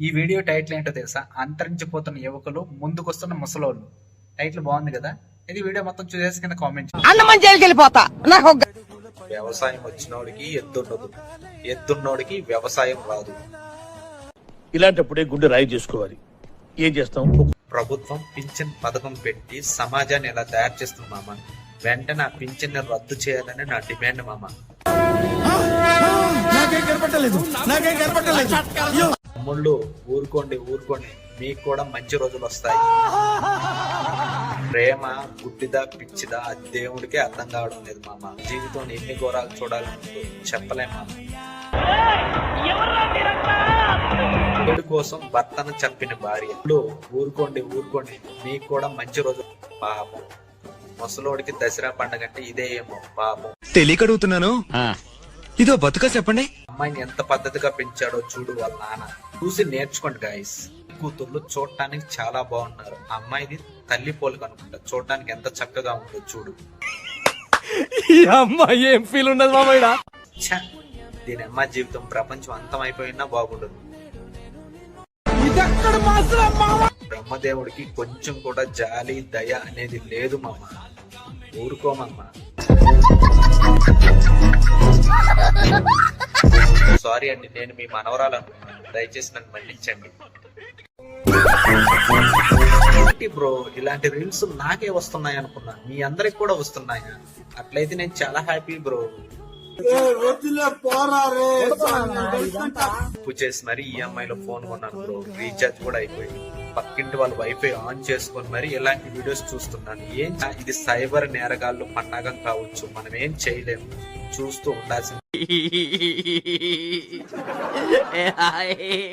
ఈ video title ఏంటో తెలుసా? అంతరించిపోతున్న యువకులు ముందుకొస్తున్న ముసలోళ్ళు. టైటిల్ బాగుంది కదా? ఇది వీడియో మొత్తం చూసేసి కింద కామెంట్ అన్నమని జైలుకి వెళ్ళిపోతా నాకు ఒక వ్యవసాయం వచ్చినోడికి ఎద్దుండదు. ఎద్దున్నోడికి వ్యవసాయం రాదు. ఇలాంటప్పుడే గుండె రాయి చేసుకోవాలి. ఏం చేస్తాం? ప్రభుత్వం పింఛన్ పథకం పెట్టి సమాజాన్ని ఎలా తయారు చేస్తుంది మామ? వెంటనే ఆ పింఛన్ రద్దు చేయాలని నా డిమాండ్ మామ. తమ్ముళ్ళు ఊరుకోండి ఊరుకోండి. మీకు కూడా మంచి రోజులు వస్తాయి. ప్రేమ గుడ్డిదా పిచ్చిదా దేవుడికే అర్థం కావడం లేదు మామ. జీవితం ఎన్ని ఘోరాలు చూడాలని చెప్పలేం మామ. పెళ్ళి కోసం భర్తను చంపిన భార్య. ఊరుకోండి ఊరుకోండి. మీకు కూడా మంచి రోజు పాపం. ముసలోడికి దసరా పండగ అంటే ఇదే ఏమో పాపం. తెలియక అడుగుతున్నాను. ఇదో బతుక చెప్పండి. అమ్మాయిని ఎంత పద్ధతిగా పెంచాడో చూడు వాళ్ళ నాన్న. చూసి నేర్చుకోండి గాయస్ కూతుర్లు చూడటానికి చాలా బాగున్నారు. ఆ అమ్మాయిది తల్లి పోలిక అనుకుంటా. చూడటానికి ఎంత చక్కగా ఉందో చూడు. అమ్మాయి ఏం ఫీల్ ఉండదు మామయ్య ఛ! దీని అమ్మ జీవితం ప్రపంచం అంతం అయిపోయినా బాగుండదు. బ్రహ్మదేవుడికి కొంచెం కూడా జాలి దయ అనేది లేదు మామ. ఊరుకోమమ్మ. సారీ అండి నేను మీ మనవరాలు అనుకున్నాను దయచేసి నన్ను ఏంటి బ్రో ఇలాంటి రీల్స్ నాకే వస్తున్నాయి అనుకున్నా. మీ అందరికి కూడా వస్తున్నాయా? అట్లయితే నేను చాలా హ్యాపీ బ్రో. చేసి మరి ఈఎంఐ లో ఫోన్ కొన్నాను బ్రో. రీఛార్జ్ కూడా అయిపోయింది. పక్కింటి వాళ్ళు వైఫై ఆన్ చేసుకొని మరి ఇలాంటి వీడియోస్ చూస్తున్నాను. ఏం ఇది సైబర్ నేరగాళ్ళు పన్నాగం కావచ్చు. మనం ఏం చేయలేము. చూస్తూ ఉండాల్సింది. trời ơi.